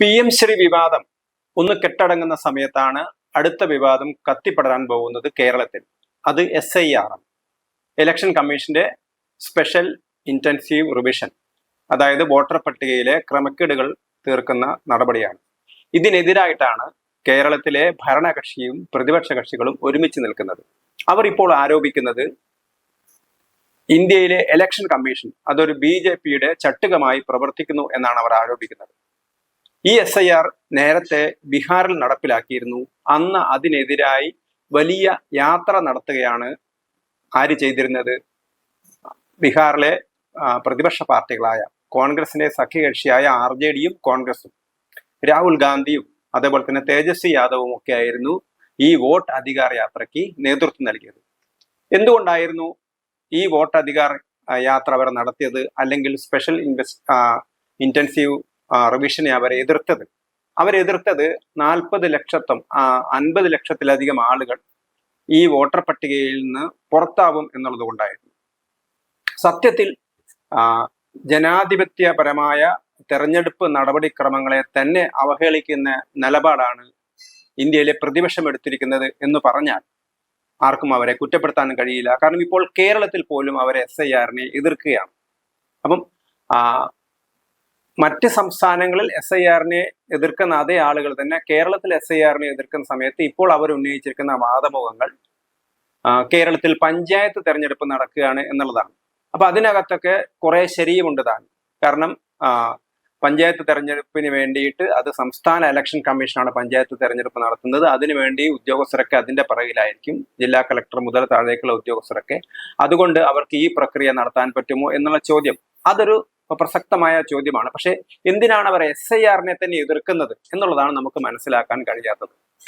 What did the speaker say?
P M Shri വിവാദം ഒന്ന് കെട്ടടങ്ങുന്ന സമയത്താണ് അടുത്ത വിവാദം കത്തിപ്പടരാൻ പോകുന്നത് കേരളത്തിൽ. അത് എസ് ഐ ആർ ഇലക്ഷൻ കമ്മീഷന്റെ സ്പെഷ്യൽ ഇന്റൻസീവ് റിവിഷൻ അതായത് വോട്ടർ പട്ടികയിലെ ക്രമക്കേടുകൾ തീർക്കുന്ന നടപടിയാണ്. ഇതിനെതിരായിട്ടാണ് കേരളത്തിലെ ഭരണകക്ഷിയും പ്രതിപക്ഷ കക്ഷികളും ഒരുമിച്ച് നിൽക്കുന്നത്. അവർ ഇപ്പോൾ ആരോപിക്കുന്നത് ഇന്ത്യയിലെ ഇലക്ഷൻ കമ്മീഷൻ അതൊരു ബി ജെ പിയുടെ ചട്ടുകമായി പ്രവർത്തിക്കുന്നു എന്നാണ് അവർ ആരോപിക്കുന്നത്. ഈ എസ് ഐ ആർ നേരത്തെ ബീഹാറിൽ നടപ്പിലാക്കിയിരുന്നു. അന്ന് അതിനെതിരായി വലിയ യാത്ര നടത്തുകയാണ് ആര് ചെയ്തിരുന്നത്? ബീഹാറിലെ പ്രതിപക്ഷ പാർട്ടികളായ കോൺഗ്രസിന്റെ സഖ്യകക്ഷിയായ ആർ ജെ ഡിയും കോൺഗ്രസും രാഹുൽ ഗാന്ധിയും അതേപോലെ തന്നെ തേജസ്വി യാദവും ഒക്കെ ആയിരുന്നു ഈ വോട്ട് അധികാര യാത്രയ്ക്ക് നേതൃത്വം നൽകിയത്. എന്തുകൊണ്ടായിരുന്നു ഈ വോട്ട് അധികാർ യാത്ര അവർ നടത്തിയത്? അല്ലെങ്കിൽ സ്പെഷ്യൽ ഇൻവെസ്റ്റ് ഇന്റൻസീവ് റിവിഷനെ അവരെ എതിർത്തത്. അവരെതിർത്തത് നാൽപ്പത് ലക്ഷത്തും അൻപത് ലക്ഷത്തിലധികം ആളുകൾ ഈ വോട്ടർ പട്ടികയിൽ നിന്ന് പുറത്താവും എന്നുള്ളത് കൊണ്ടായിരുന്നു. സത്യത്തിൽ ജനാധിപത്യപരമായ തെരഞ്ഞെടുപ്പ് നടപടിക്രമങ്ങളെ തന്നെ അവഹേളിക്കുന്ന നിലപാടാണ് ഇന്ത്യയിലെ പ്രതിപക്ഷം എടുത്തിരിക്കുന്നത് എന്ന് പറഞ്ഞാൽ ആർക്കും അവരെ കുറ്റപ്പെടുത്താനും കഴിയില്ല. കാരണം ഇപ്പോൾ കേരളത്തിൽ പോലും അവരെ എസ് ഐ ആറിനെ എതിർക്കുകയാണ്. അപ്പം മറ്റ് സംസ്ഥാനങ്ങളിൽ എസ് ഐ ആറിനെ എതിർക്കുന്ന അതേ ആളുകൾ തന്നെ കേരളത്തിൽ എസ് ഐ ആറിനെ എതിർക്കുന്ന സമയത്ത് ഇപ്പോൾ അവർ ഉന്നയിച്ചിരിക്കുന്ന വാദമുഖങ്ങൾ കേരളത്തിൽ പഞ്ചായത്ത് തെരഞ്ഞെടുപ്പ് നടക്കുകയാണ് എന്നുള്ളതാണ്. അപ്പൊ അതിനകത്തൊക്കെ കുറെ ശരിയുമുണ്ട് താൻ. കാരണം പഞ്ചായത്ത് തെരഞ്ഞെടുപ്പിന് വേണ്ടിയിട്ട് അത് സംസ്ഥാന ഇലക്ഷൻ കമ്മീഷനാണ് പഞ്ചായത്ത് തെരഞ്ഞെടുപ്പ് നടത്തുന്നത്. അതിനുവേണ്ടി ഉദ്യോഗസ്ഥരൊക്കെ അതിന്റെ പിറകിലായിരിക്കും. ജില്ലാ കളക്ടർ മുതൽ താഴേക്കുള്ള ഉദ്യോഗസ്ഥരൊക്കെ. അതുകൊണ്ട് അവർക്ക് ഈ പ്രക്രിയ നടത്താൻ പറ്റുമോ എന്നുള്ള ചോദ്യം. അതൊരു പ്രസക്തമായ ചോദ്യമാണ്. പക്ഷെ എന്തിനാണ് അവർ എസ് ഐ ആറിനെ തന്നെ എതിർക്കുന്നത് എന്നുള്ളതാണ് നമുക്ക് മനസ്സിലാക്കാൻ കഴിയാത്തത്.